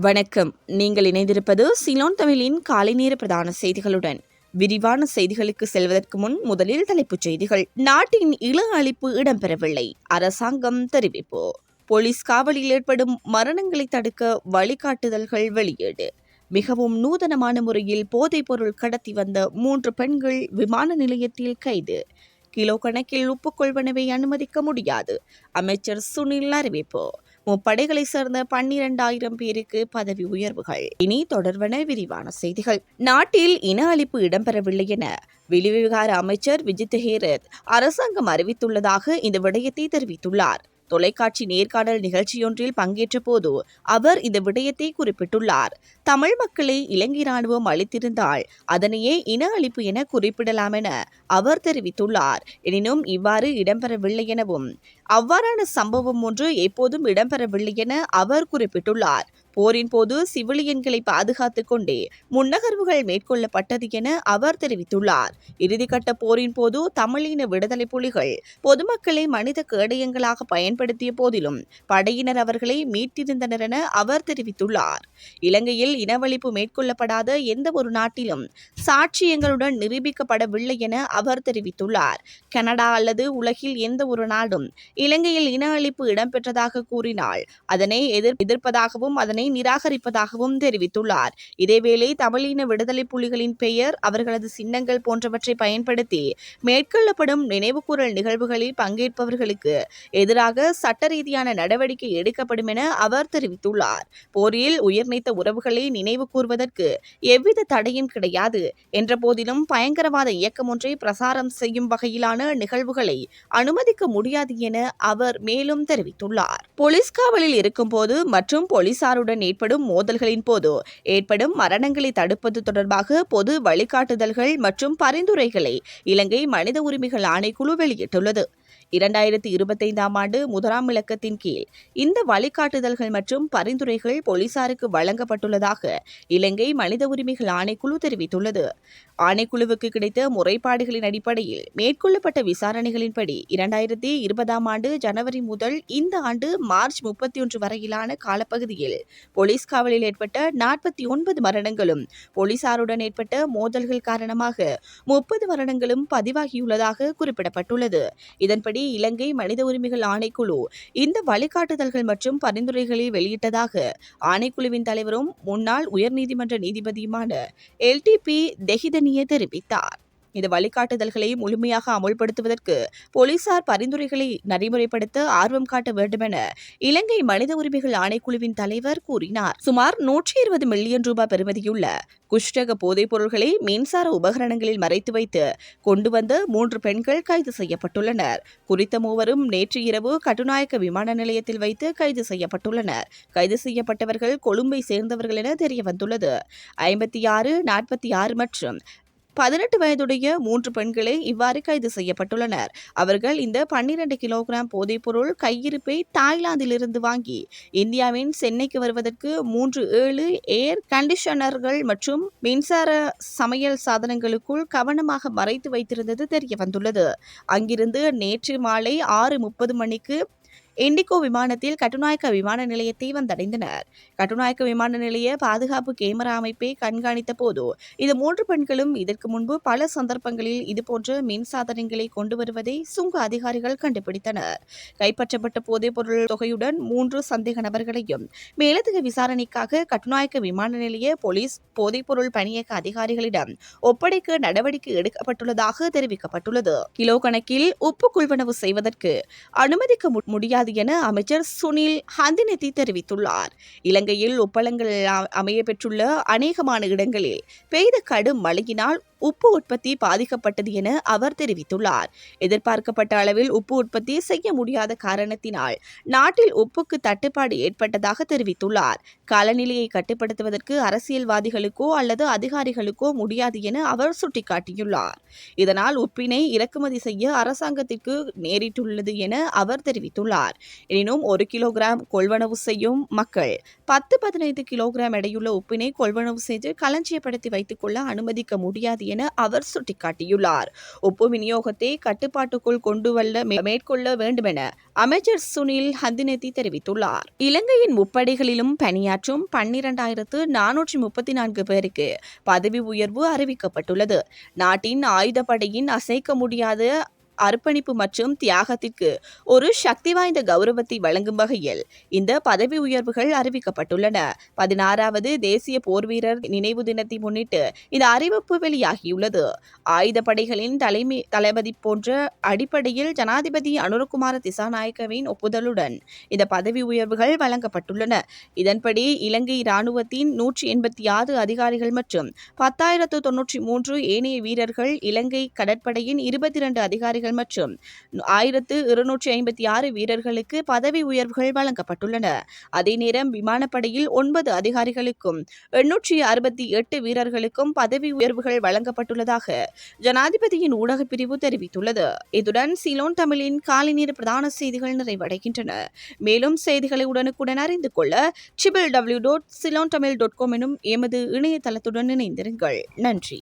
வணக்கம். நீங்கள் இணைந்திருப்பது சிலோன் தமிழின் காலை நேர பிரதான செய்திகளுடன். விரிவான செய்திகளுக்கு செல்வதற்கு முன் முதலில் தலைப்புச் செய்திகள். நாட்டின் இள அழிப்பு இடம்பெறவில்லை. அரசாங்கம் தெரிவிப்பு. போலீஸ் காவலில் ஏற்படும் மரணங்களை தடுக்க வழிகாட்டுதல்கள் வெளியீடு. மிகவும் நூதனமான முறையில் போதைப்பொருள் கடத்தி வந்த மூன்று பெண்கள் விமான நிலையத்தில் கைது. கிலோ கணக்கில் ஒப்புக்கொள்வனவை அனுமதிக்க முடியாது. அமைச்சர் சுனில் அறிவிப்பு. முப்படைகளை சேர்ந்த பன்னிரண்டாயிரம் பேருக்கு பதவி உயர்வுகள். இனி தொடர்வன விரிவான செய்திகள். நாட்டில் இன அழிப்பு இடம்பெறவில்லை என வெளிவிவகார அமைச்சர் விஜித் ஹேரத் அரசாங்கம் அறிவித்துள்ளதாக இந்த விடயத்தை தெரிவித்துள்ளார். தொலைக்காட்சி நேர்காணல் நிகழ்ச்சியொன்றில் பங்கேற்ற போது அவர் இந்த விடயத்தை குறிப்பிட்டுள்ளார். தமிழ் மக்களை இலங்கை ராணுவம் அளித்திருந்தால் அதனையே இன அழிப்பு என குறிப்பிடலாம் என அவர் தெரிவித்துள்ளார். எனினும் இவ்வாறு இடம்பெறவில்லை எனவும் அவ்வாறான சம்பவம் ஒன்று எப்போதும் இடம்பெறவில்லை என அவர் குறிப்பிட்டுள்ளார். போரின் போது சிவிலியன்களை பாதுகாத்துக் கொண்டே முன்னகர்வுகள் மேற்கொள்ளப்பட்டது என அவர் தெரிவித்துள்ளார். இறுதிக்கட்ட போரின் போது தமிழின விடுதலை புலிகள் பொதுமக்களை மனித கேடயங்களாக பயன்படுத்திய போதிலும் படையினர் அவர்களை மீட்டிருந்தனர் என அவர் தெரிவித்துள்ளார். இலங்கையில் இனவழிப்பு மேற்கொள்ளப்படாத எந்த ஒரு நாட்டிலும் சாட்சியங்களுடன் நிரூபிக்கப்படவில்லை என அவர் தெரிவித்துள்ளார். கனடா அல்லது உலகில் எந்த ஒரு நாடும் இலங்கையில் இன அழிப்பு இடம்பெற்றதாக கூறினால் அதனை எதிர் எதிர்ப்பதாகவும் அதனை நிராகரிப்பதாகவும் தெரிவித்துள்ளார். இதேவேளை தமிழின விடுதலை புலிகளின் பெயர் அவர்களது சின்னங்கள் போன்றவற்றை பயன்படுத்தி மேற்கொள்ளப்படும் நினைவுகூரல் நிகழ்வுகளில் பங்கேற்பவர்களுக்கு எதிராக சட்ட ரீதியான நடவடிக்கை எடுக்கப்படும் என அவர் தெரிவித்துள்ளார். போரில் உயிர்நீத்த உறவுகளை நினைவு கூர்வதற்கு எவ்வித தடையும் கிடையாது என்ற போதிலும் பயங்கரவாத இயக்கம் ஒன்றை பிரசாரம் செய்யும் வகையிலான நிகழ்வுகளை அனுமதிக்க முடியாது என அவர் மேலும் தெரிவித்துள்ளார். போலீஸ் காவலில் இருக்கும்போது மற்றும் போலீசாருடன் ஏற்படும் மோதல்களின் போது ஏற்படும் மரணங்களை தடுப்பது தொடர்பாக பொது வழிகாட்டுதல்கள் மற்றும் பரிந்துரைகளை இலங்கை மனித உரிமைகள் ஆணைக்குழு வெளியிட்டுள்ளது. இரண்டாயிரத்தி இருபத்தைந்தாம் ஆண்டு முதலாம் இலக்கத்தின் கீழ் இந்த வழிகாட்டுதல்கள் மற்றும் பரிந்துரைகள் போலீசாருக்கு வழங்கப்பட்டுள்ளதாக இலங்கை மனித உரிமைகள் ஆணைக்குழு தெரிவித்துள்ளது. ஆணைக்குழுவுக்கு கிடைத்த முறைப்பாடுகளின் அடிப்படையில் மேற்கொள்ளப்பட்ட விசாரணைகளின்படி இரண்டாயிரத்தி இருபதாம் ஆண்டு ஜனவரி முதல் இந்த ஆண்டு மார்ச் முப்பத்தி ஒன்று வரையிலான காலப்பகுதியில் போலீஸ் காவலில் ஏற்பட்ட நாற்பத்தி ஒன்பது மரணங்களும் போலீசாருடன் ஏற்பட்ட மோதல்கள் காரணமாக முப்பது மரணங்களும் பதிவாகியுள்ளதாக குறிப்பிடப்பட்டுள்ளது. இதன்படி இலங்கை மனித உரிமைகள் ஆணைக்குழு இந்த வழிகாட்டுதல்கள் மற்றும் பரிந்துரைகளை வெளியிட்டதாக ஆணைக்குழுவின் தலைவரும் முன்னாள் உயர்நீதிமன்ற நீதிபதியுமான எல்டிபி தெஹிதனிய தெரிவித்தார். இந்த வழிகாட்டுதல்களை முழுமையாக அமுல்படுத்துவதற்கு போலீசார் பரிந்துரைகளை நடைமுறைப்படுத்த ஆர்வம் காட்ட வேண்டுமென இலங்கை மனித உரிமைகள் ஆணைக்குழுவின் தலைவர் கூறினார். சுமார் நூற்றி இருபது மில்லியன் ரூபாய் பெறுமதியுள்ள குஷ்டக போதைப் பொருள்களை மின்சார உபகரணங்களில் மறைத்து வைத்து கொண்டு வந்த மூன்று பெண்கள் கைது செய்யப்பட்டுள்ளனர். குறித்த மூவரும் நேற்று இரவு கட்டுநாயக்க விமான நிலையத்தில் வைத்து கைது செய்யப்பட்டுள்ளனர். கைது செய்யப்பட்டவர்கள் கொழும்பை சேர்ந்தவர்கள் என தெரியவந்துள்ளது. ஐம்பத்தி ஆறு நாற்பத்தி ஆறு மற்றும் பதினெட்டு வயதுடைய மூன்று பெண்களே இவ்வாறு கைது செய்யப்பட்டுள்ளனர். அவர்கள் இந்த பன்னிரண்டு கிலோகிராம் போதைப்பொருள் கையிருப்பை தாய்லாந்திலிருந்து வாங்கி இந்தியாவின் சென்னைக்கு வருவதற்கு மூன்று ஏழு ஏர் கண்டிஷனர்கள் மற்றும் மின்சார சமையல் சாதனங்களுக்குள் கவனமாக மறைத்து வைத்திருந்தது தெரிய வந்துள்ளது அங்கிருந்து நேற்று மாலை ஆறு முப்பது மணிக்கு இண்டிகோ விமானத்தில் கட்டுநாயக்க விமான நிலையத்தை வந்தடைந்தனர். கட்டுநாயக்க விமான நிலைய பாதுகாப்பு கேமரா அமைப்பை கண்காணித்த போது இந்த மூன்று பெண்களும் இதற்கு முன்பு பல சந்தர்ப்பங்களில் இதுபோன்ற மின் சாதனங்களை கொண்டு வருவதை சுங்க அதிகாரிகள் கண்டுபிடித்தனர். கைப்பற்றப்பட்ட போதைப் பொருள் தொகையுடன் மூன்று சந்தேக நபர்களையும் மேலதிக விசாரணைக்காக கட்டுநாயக்க விமான நிலைய போலீஸ் போதைப்பொருள் பணியக அதிகாரிகளிடம் ஒப்படைக்க நடவடிக்கை எடுக்கப்பட்டுள்ளதாக தெரிவிக்கப்பட்டுள்ளது. கிலோ கணக்கில் உப்பு கொள்வனவு செய்வதற்கு அனுமதிக்க மு- முடியாது என அமைச்சர் சுனில் ஹந்தினெத்தி தெரிவித்துள்ளார். இலங்கையில் ஒப்பளங்கள் அமைய பெற்றுள்ள அநேகமான இடங்களில் பெய்த கடும் மழையினால் உப்பு உற்பத்தி பாதிக்கப்பட்டது என அவர் தெரிவித்துள்ளார். எதிர்பார்க்கப்பட்ட அளவில் உப்பு உற்பத்தி செய்ய முடியாத காரணத்தினால் நாட்டில் உப்புக்கு தட்டுப்பாடு ஏற்பட்டதாக தெரிவித்துள்ளார். காலநிலையை கட்டுப்படுத்துவதற்கு அரசியல்வாதிகளுக்கோ அல்லது அதிகாரிகளுக்கோ முடியாது என அவர் சுட்டிக்காட்டியுள்ளார். இதனால் உப்பினை இறக்குமதி செய்ய அரசாங்கத்திற்கு நேரிட்டுள்ளது என அவர் தெரிவித்துள்ளார். எனினும் ஒரு கிலோகிராம் கொள்வனவு செய்யும் மக்கள் பத்து பதினைந்து கிலோகிராம் எடையுள்ள உப்பினை கொள்வனவு செய்து களஞ்சியப்படுத்தி வைத்துக் கொள்ள அனுமதிக்க முடியாது என அவர் சுட்டிக்காட்டியுள்ளார். உப்பு விநியோகத்தை கட்டுப்பாட்டுக்குள் கொண்டு வல்ல மேற்கொள்ள வேண்டுமென அமைச்சர் சுனில் ஹந்தினெத்தி தெரிவித்துள்ளார். இலங்கையின் முப்படைகளிலும் பணியாற்றும் பன்னிரண்டாயிரத்து நானூற்றி முப்பத்தி நான்கு பேருக்கு பதவி உயர்வு அறிவிக்கப்பட்டுள்ளது. நாட்டின் ஆயுதப்படையின் அசைக்க முடியாத அர்ப்பணிப்பு மற்றும் தியாகத்திற்கு ஒரு சக்தி வாய்ந்த கௌரவத்தை வழங்கும் வகையில் இந்த பதவி உயர்வுகள் அறிவிக்கப்பட்டுள்ளன. பதினாறாவது தேசிய போர்வீரர் நினைவு தினத்தை முன்னிட்டு இந்த அறிவிப்பு வெளியாகியுள்ளது. ஆயுதப்படைகளின் தலைமை தளபதி போன்ற அடிப்படையில் ஜனாதிபதி அனுரகுமார திசாநாயக்கவின் ஒப்புதலுடன் இந்த பதவி உயர்வுகள் வழங்கப்பட்டுள்ளன. இதன்படி இலங்கை இராணுவத்தின் நூற்றி எண்பத்தி ஆறு அதிகாரிகள் மற்றும் பத்தாயிரத்து தொன்னூற்றி மூன்று ஏனைய வீரர்கள் இலங்கை கடற்படையின் இருபத்தி இரண்டு அதிகாரிகள் மற்றும் ஆயிரத்து இருநூற்றி ஐம்பத்தி ஆறு வீரர்களுக்கு பதவி உயர்வுகள் வழங்கப்பட்டுள்ளன. அதே நேரம் விமானப்படையில் ஒன்பது அதிகாரிகளுக்கும் எண்ணூற்றி அறுபத்தி எட்டு வீரர்களுக்கும் பதவி உயர்வுகள் வழங்கப்பட்டுள்ளதாக ஜனாதிபதியின் ஊடகப் பிரிவு தெரிவித்துள்ளது. இத்துடன் சிலோன் தமிழின் காலை நேர பிரதான செய்திகள் நிறைவடைகின்றன. மேலும் செய்திகளை உடனுக்குடன் அறிந்து கொள்ள triple W dot Ceylon Tamil dot com எனும் எமது இணையதளத்துடன் இணைந்திருங்கள். நன்றி.